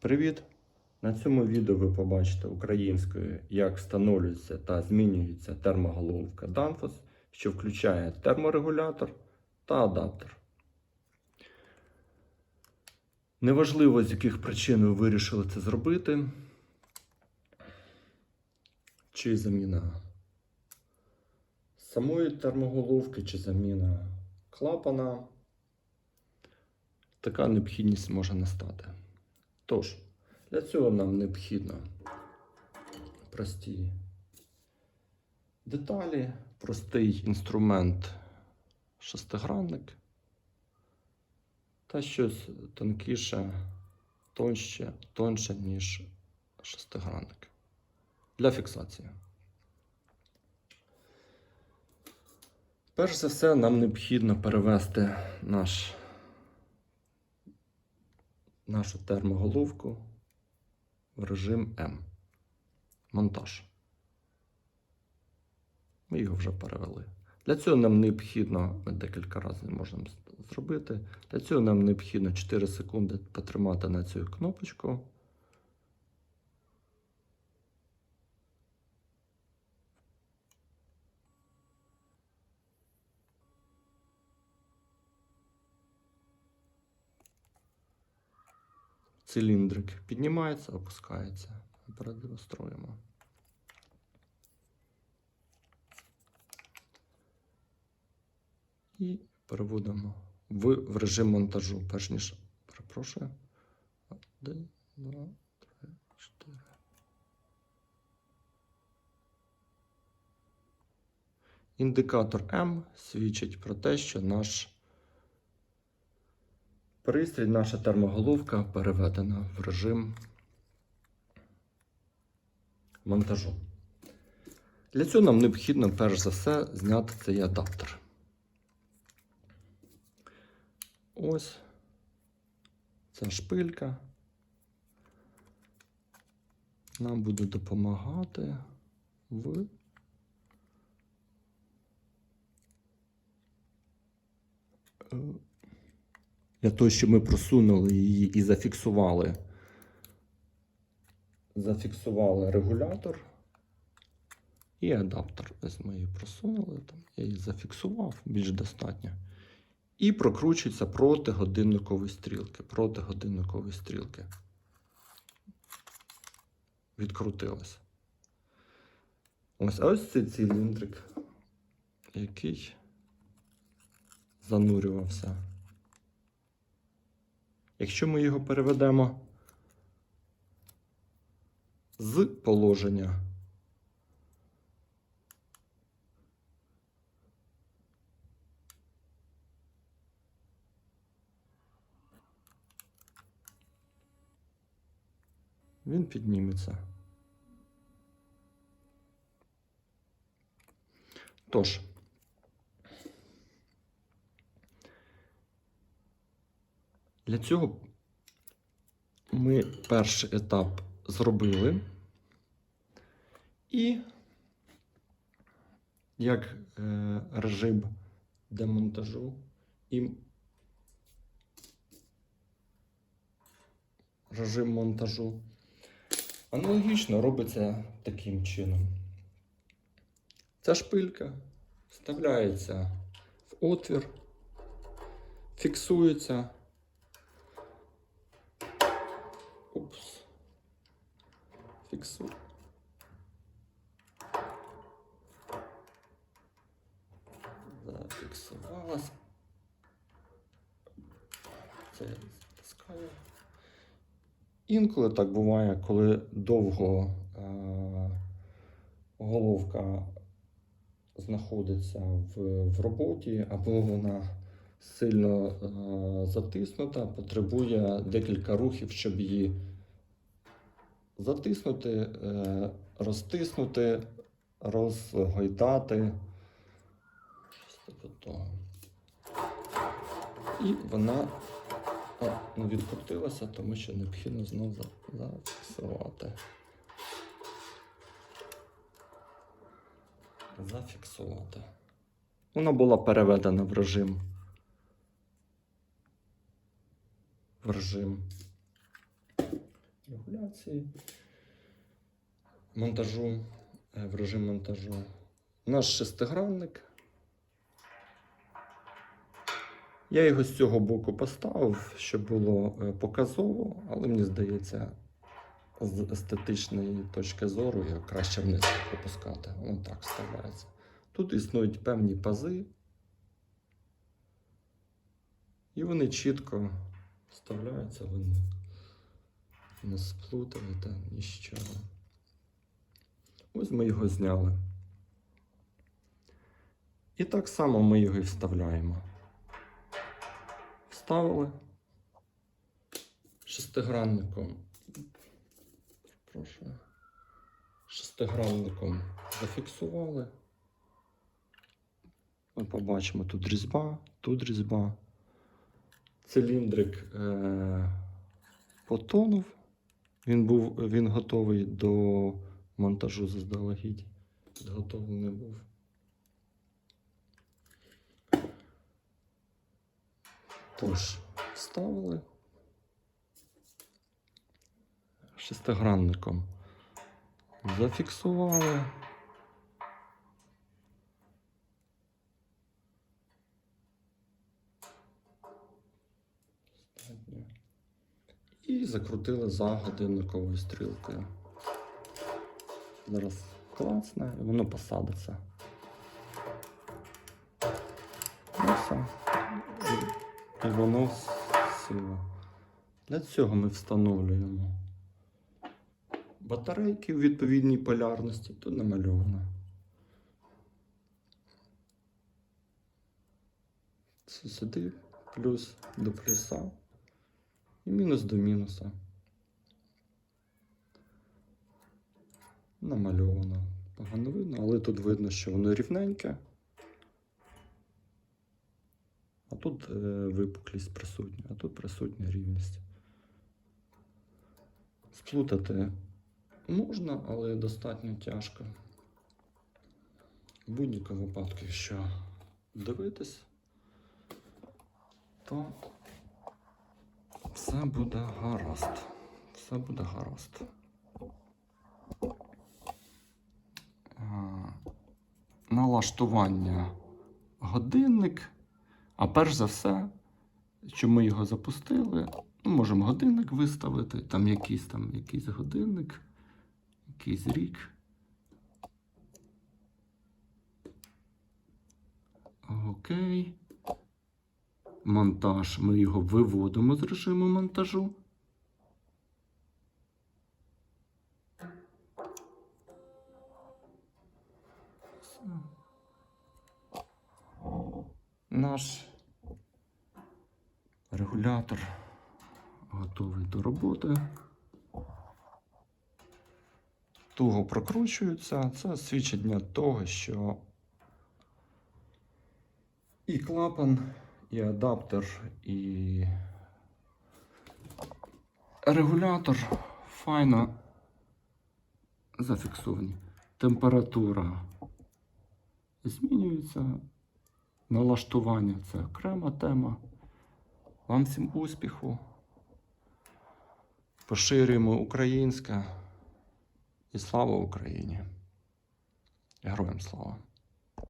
Привіт! На цьому відео ви побачите українською, як встановлюється та змінюється термоголовка Danfoss, що включає терморегулятор та адаптер. Неважливо, з яких причин ви вирішили це зробити, чи заміна самої термоголовки, чи заміна клапана, така необхідність може настати. Тож, для цього нам необхідно прості деталі, простий інструмент шестигранник та щось тонкіше, тонще, тонше, ніж шестигранник для фіксації. Перш за все, нам необхідно перевести наш, нашу термоголовку в режим М. Монтаж. Ми його вже перевели. Для цього нам необхідно, ми декілька разів можемо зробити. Для цього нам необхідно 4 секунди потримати на цю кнопочку. Циліндрик піднімається, опускається. Продемонструємо. І переводимо в, в режим монтажу. Перш ніж перепрошую. Один, два, три, чотири. Індикатор М свідчить про те, що наш пристрій, наша термоголовка переведена в режим монтажу. Для цього нам необхідно перш за все зняти цей адаптер. Ось ця шпилька нам буде допомагати в для того, щоб ми просунули її і зафіксували. Зафіксували регулятор і адаптер. Ось ми її просунули, там, я її зафіксував більш достатньо. І прокручується проти годинникової стрілки. Проти годинникової стрілки. Відкрутилось. Ось ось цей циліндрик, який занурювався. Якщо ми його переведемо з положення він підніметься. Тож, для цього ми перший етап зробили. І як е, режим демонтажу і режим монтажу аналогічно робиться таким чином. Ця шпилька вставляється в отвір, фіксується. Упс. Фіксую. Зафіксувалась. Це я затискаю. Інколи так буває, коли довго е, головка знаходиться в, в роботі, або вона сильно е, затиснута, потребує декілька рухів, щоб її затиснути, е, розтиснути, розгойдати. І вона не відкрутилася, тому що необхідно знову зафіксувати. Зафіксувати. Вона була переведена в режим. В режим маніпуляції монтажу, е, в режим монтажу. Наш шестигранник. Я його з цього боку поставив, щоб було е, показово, але мені здається, з естетичної точки зору його краще вниз опускати. Воно так вставляється. Тут існують певні пази, і вони чітко вставляються, ви не- не сплутаєте нічого. Ось ми його зняли. І так само ми його і вставляємо. Вставили шестигранником. Прошу. Шестигранником зафіксували. Ми побачимо тут різьба, тут різьба. Циліндрик е- потонув. Він був він готовий до монтажу заздалегідь. Підготовлений був. Тож, вставили шестигранником. Зафіксували. І закрутили за годинниковою стрілкою. Зараз класне, і воно посадиться. Все. І, воно сіло. Для цього ми встановлюємо батарейки у відповідній полярності. Тут намальовано. Це сюди плюс до плюса і мінус до мінуса. Намальовано. Погано видно, але тут видно, що воно рівненьке. А тут е, випуклість присутня, а тут присутня рівність. Сплутати можна, але достатньо тяжко. В будь-якому випадку, якщо дивитись, то все буде гаразд. Все буде гаразд. Налаштування годинник. А перш за все, що ми його запустили, ну, можемо годинник виставити, там якийсь там якийсь годинник, якийсь рік. Окей. Монтаж. Ми його виводимо з режиму монтажу. Наш регулятор готовий до роботи. Туго прокручується. Це свідчить для того, що і клапан, і адаптер, і регулятор файно зафіксовані. Температура змінюється. Налаштування це окрема тема. Вам всім успіху. Поширюємо українське і слава Україні. Героям слава!